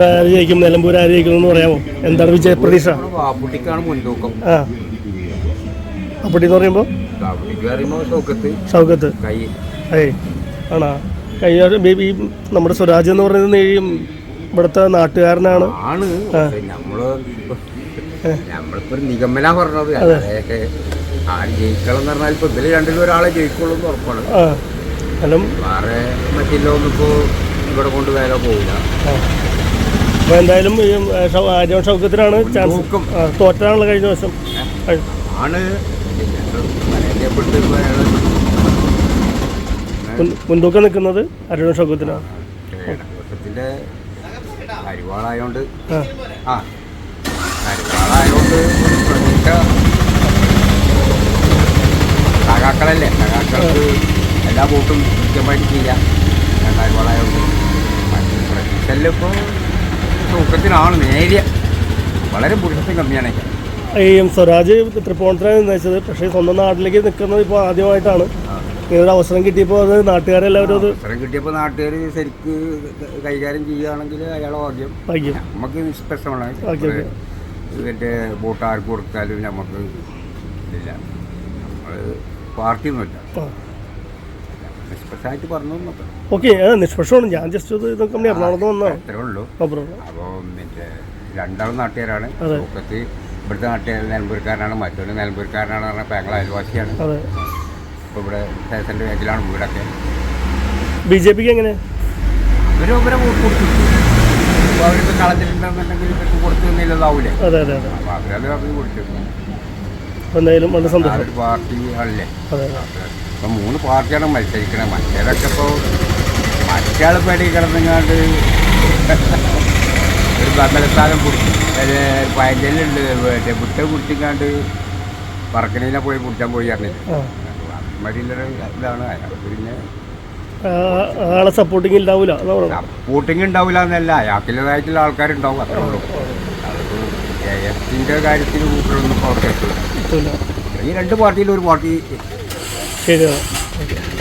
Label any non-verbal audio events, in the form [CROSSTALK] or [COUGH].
ജയിക്കും നിലമ്പൂർ ആര് ജയിക്കും എന്ന് പറയാമോ? എന്താണ് വിജയ പ്രതീക്ഷ? വാപ്പുട്ടിക്കാണ് മുൻതൂക്കം. ആ. അപ്പടി എന്ന് പറയുമ്പോൾ സൗകത്ത് ഷൗക്കത്ത് ഏയ് ആണോ? ഈ- ഈ നമ്മുടെ സ്വരാജ് എന്ന് പറയുന്നത് ഈ ഇവിടുത്തെ നാട്ടുകാരനാണ്. ആണ്. പക്ഷെ നമ്മൾ നമ്മളിപ്പോ ഒരു നിഗമന പറഞ്ഞത്. അതായത് ആര് ജയിക്കണം എന്ന് പറഞ്ഞാൽ ഇപ്പൊ ഇതിൽ രണ്ടിലും ഒരാളെ ജയിക്കുള്ളൂ എന്ന് ഉറപ്പാണ്. വേറെ മറ്റില്ലോ ഇവിടെ കൊണ്ട് വേല പോകില്ല ആ. അപ്പോൾ എന്തായാലും ഈ ആര്യവൻ ഷൗക്കത്തിനാണ് ചാൻസ്. തോറ്റാണല്ലോ കഴിഞ്ഞ ദിവസം. ആണ്. മുൻതൂക്കം നിൽക്കുന്നത് അരുൺ ഷൗക്കത്തിനാണ്. അരിവാളായോണ്ട്. ആ. അരിവാളായോണ്ട് സഖാക്കളല്ലേ? സഖാക്കൾക്ക് എല്ലാ വോട്ടും കൃത്യമായിട്ട് ചെയ്യാം. മറ്റു പ്രതീക്ഷയിലിപ്പോൾ തൂക്കത്തിനാണ് നേരിയ. വളരെ പുരുഷത്വം കമ്മിയാണ്. ഈ സ്വരാജ് തൃപ്പൂണിത്തറ നയിച്ചത് പക്ഷേ സ്വന്തം നാട്ടിലേക്ക് നിൽക്കുന്നത് ഇപ്പോൾ ആദ്യമായിട്ടാണ്. ഒരു അവസരം കിട്ടിയപ്പോൾ അത് നാട്ടുകാരെല്ലാവരും അത് അവസരം കിട്ടിയപ്പോൾ നാട്ടുകാർ ശരിക്ക് കൈകാര്യം ചെയ്യുകയാണെങ്കിൽ അയാൾ ആദ്യം നമുക്ക് നിഷ്പക്ഷമാണ്. ഇതിന്റെ വോട്ട് ആർക്ക് കൊടുത്താലും നമുക്ക് ഇല്ല നമ്മൾ പാർട്ടിയൊന്നുമില്ല. നിഷ്പക്ഷമായിട്ട് പറഞ്ഞു ഓക്കെ നിഷ്പക്ഷമാണ്? ഞാൻ ജസ്റ്റ് ഇത് ഇതൊക്കെ എറണാകുളത്ത് അത്രേ ഉള്ളൂ അപ്പോൾ മറ്റേ രണ്ടാളും നാട്ടുകാരാണ്. ലോകത്ത് ഇവിടുത്തെ നാട്ടുകാർ നിലമ്പൂർക്കാരനാണ് മറ്റൊരു നിലമ്പൂർക്കാരനാണ് പറഞ്ഞപ്പോൾ ഞങ്ങൾ അയൽവാസിയാണ് ഇപ്പോൾ ഇവിടെ സ്റ്റേഷന്റെ ബാക്കിലാണ് വീടൊക്കെ. ബി ജെ പിക്ക് എങ്ങനെ? ഇവരും ഇവരെ വോട്ട് കൊടുത്തു അപ്പോൾ അവരിപ്പോൾ കളഞ്ഞിട്ടുണ്ടെന്നുണ്ടെങ്കിൽ ഇവർക്ക് കൊടുത്തു എന്നില്ലതാവൂലേ അതെ അതെ അതെ. അപ്പോൾ അവരത് അവർ കൊടുത്തു. എന്തായാലും വളരെ ആ സന്തോഷം. പാർട്ടി ആണല്ലേ. അതെ ഇപ്പം മൂന്ന് പാർട്ടിയാണ് മത്സരിക്കണത് മറ്റേതൊക്കെ ഇപ്പോൾ മറ്റാൾ പേടി കിടന്നിങ്ങാണ്ട് [LAUGHS] ഒരു ബന്ധസ്ഥാനം പിടിച്ചു പയഞ്ചലുണ്ട് മറ്റേ വിട്ട പിടിച്ചിങ്ങാണ്ട് പറക്കണീനെ പോയി പിടിച്ചാൻ പോയി അറിഞ്ഞില്ല മരിയുള്ളൊരു ഇതാണ്. പിന്നെ ആളെ സപ്പോർട്ടിങ് ഉണ്ടാവില്ല സപ്പോർട്ടിങ് ഉണ്ടാവില്ല എന്നല്ല അയാൾക്കുള്ളതായിട്ടുള്ള ആൾക്കാരുണ്ടാവും. അത്രേ ഉള്ളൂ. എഫിന്റെ കാര്യത്തിൽ കൂട്ടൊന്നും ഇപ്പോൾ എത്തില്ല ഈ രണ്ട് പാർട്ടിയിലും ഒരു പാർട്ടി ശരിയാണ് ഓക്കെ